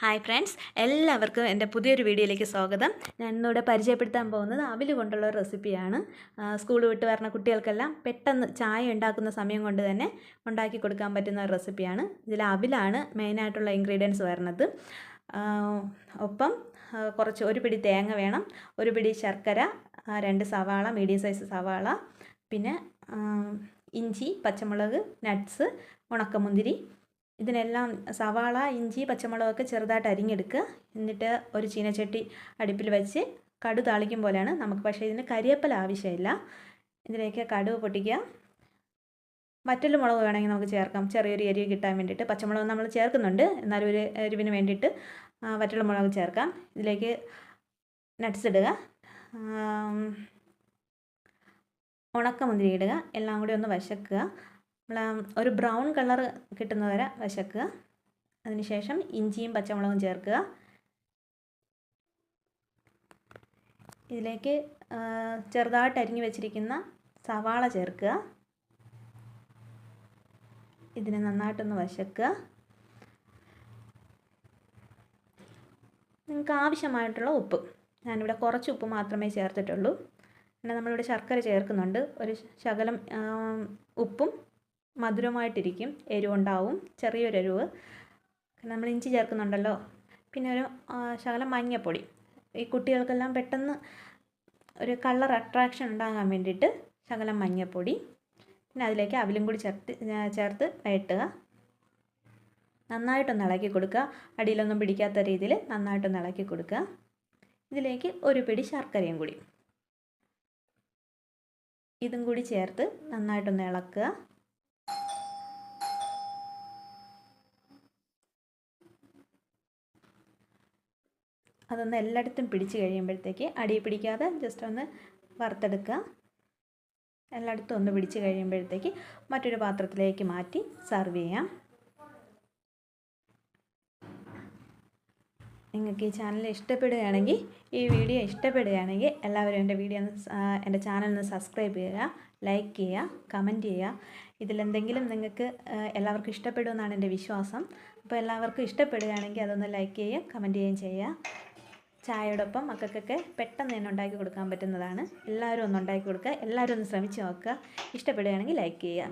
Hi friends എല്ലാവർക്കും എന്റെ പുതിയൊരു വീഡിയോയിലേക്ക് സ്വാഗതം. ഞാൻ ഇന്നിവിടെ പരിചയപ്പെടുത്താൻ പോകുന്നത് അവിൽ കൊണ്ടുള്ള റെസിപ്പിയാണ് സ്കൂൾ വിട്ട് വരുന്ന കുട്ടികൾക്കെല്ലാം പെട്ടെന്ന് ചായ ഉണ്ടാക്കുന്ന സമയം കൊണ്ട് തന്നെ ഉണ്ടാക്കി കൊടുക്കാൻ പറ്റുന്ന ഒരു റെസിപ്പിയാണ് ഇതിൽ അവിലാണ് മെയിനായിട്ടുള്ള ഇൻഗ്രീഡിയൻസ് വരുന്നത്. ഒപ്പം കുറച്ച് ഒരു പിടി തേങ്ങ വേണം ഒരു പിടി ശർക്കര രണ്ട് സവാള മീഡിയം സൈസ് സവാള പിന്നെ ഇഞ്ചി പച്ചമുളക് നട്ട്സ് ഉണക്കമുന്തിരി ഇതിനെല്ലാം സവാള ഇഞ്ചി പച്ചമുളകൊക്കെ ചെറുതായിട്ട് അരിഞ്ഞെടുക്കുക. എന്നിട്ട് ഒരു ചീനച്ചട്ടി അടുപ്പിൽ വെച്ച് കടു താളിക്കും പോലെയാണ് നമുക്ക്. പക്ഷേ ഇതിന് കരിയപ്പല ആവശ്യമില്ല. ഇതിലേക്ക് കടുവ് പൊട്ടിക്കുക. മറ്റൊരു മുളക് വേണമെങ്കിൽ നമുക്ക് ചേർക്കാം. ചെറിയൊരു എരിവ് കിട്ടാൻ വേണ്ടിയിട്ട്. പച്ചമുളക് നമ്മൾ ചേർക്കുന്നുണ്ട്. എന്നാലും ഒരു എരിവിന് വേണ്ടിയിട്ട് മറ്റുള്ള മുളക് ചേർക്കാം. ഇതിലേക്ക് നട്ട്സ് ഇടുക. ഉണക്കമുന്തിരി ഇടുക. എല്ലാം കൂടി ഒന്ന് വശക്കുക. ഒരു ബ്രൗൺ കളർ കിട്ടുന്നവരെ വശക്കുക. അതിനുശേഷം ഇഞ്ചിയും പച്ചമുളകും ചേർക്കുക. ഇതിലേക്ക് ചെറുതായിട്ട് അരിഞ്ഞു വെച്ചിരിക്കുന്ന സവാള ചേർക്കുക. ഇതിനെ നന്നായിട്ടൊന്ന് വശക്കുക. നിങ്ങൾക്ക് ആവശ്യമായിട്ടുള്ള ഉപ്പ്. ഞാനിവിടെ കുറച്ച് ഉപ്പ് മാത്രമേ ചേർത്തിട്ടുള്ളൂ. പിന്നെ നമ്മളിവിടെ ശർക്കര ചേർക്കുന്നുണ്ട്. ഒരു ശകലം ഉപ്പും മധുരമായിട്ടിരിക്കും. എരിവുണ്ടാവും. ചെറിയൊരു എരിവ്. നമ്മൾ ഇഞ്ചി ചേർക്കുന്നുണ്ടല്ലോ. പിന്നെ ഒരു ശകലം മഞ്ഞൾപ്പൊടി ഈ കുട്ടികൾക്കെല്ലാം പെട്ടെന്ന് ഒരു കളർ അട്രാക്ഷൻ ഉണ്ടാകാൻ വേണ്ടിയിട്ട് ശകലം മഞ്ഞൾപ്പൊടി പിന്നെ അതിലേക്ക് അവിലും കൂടി ചേർത്ത് ചേർത്ത് വയറ്റുക നന്നായിട്ടൊന്ന് ഇളക്കി കൊടുക്കുക. അടിയിലൊന്നും പിടിക്കാത്ത രീതിയിൽ നന്നായിട്ടൊന്ന് ഇളക്കി കൊടുക്കുക. ഇതിലേക്ക് ഒരു പിടി ശർക്കരയും കൂടി. ഇതും കൂടി ചേർത്ത് നന്നായിട്ടൊന്ന് ഇളക്കുക. അതൊന്ന് എല്ലായിടത്തും പിടിച്ച് കഴിയുമ്പോഴത്തേക്ക് അടി പിടിക്കാതെ ജസ്റ്റ് ഒന്ന് വറുത്തെടുക്കുക. എല്ലായിടത്തും ഒന്ന് പിടിച്ച് കഴിയുമ്പോഴത്തേക്ക് മറ്റൊരു പാത്രത്തിലേക്ക് മാറ്റി സെർവ് ചെയ്യാം. നിങ്ങൾക്ക് ഈ ചാനൽ ഇഷ്ടപ്പെടുകയാണെങ്കിൽ ഈ വീഡിയോ ഇഷ്ടപ്പെടുകയാണെങ്കിൽ എല്ലാവരും എന്റെ വീഡിയോ ഒന്ന് എന്റെ ചാനൽ ഒന്ന് സബ്സ്ക്രൈബ് ചെയ്യുക ലൈക്ക് ചെയ്യുക കമന്റ് ചെയ്യുക. ഇതിലെന്തെങ്കിലും നിങ്ങൾക്ക് എല്ലാവർക്കും ഇഷ്ടപ്പെടുമെന്നാണ് എന്റെ വിശ്വാസം. അപ്പോൾ എല്ലാവർക്കും ഇഷ്ടപ്പെടുകയാണെങ്കിൽ അതൊന്ന് ലൈക്ക് ചെയ്യുക കമന്റ് ചെയ്യുകയും ചെയ്യുക. ചായയോടൊപ്പം മക്കൾക്കൊക്കെ പെട്ടെന്ന് തന്നെ ഉണ്ടാക്കി കൊടുക്കാൻ പറ്റുന്നതാണ്. എല്ലാവരും ഒന്ന് ഉണ്ടാക്കി കൊടുക്കുക. എല്ലാവരും ഒന്ന് ശ്രമിച്ച് നോക്കുക. ഇഷ്ടപ്പെടുകയാണെങ്കിൽ ലൈക്ക് ചെയ്യുക.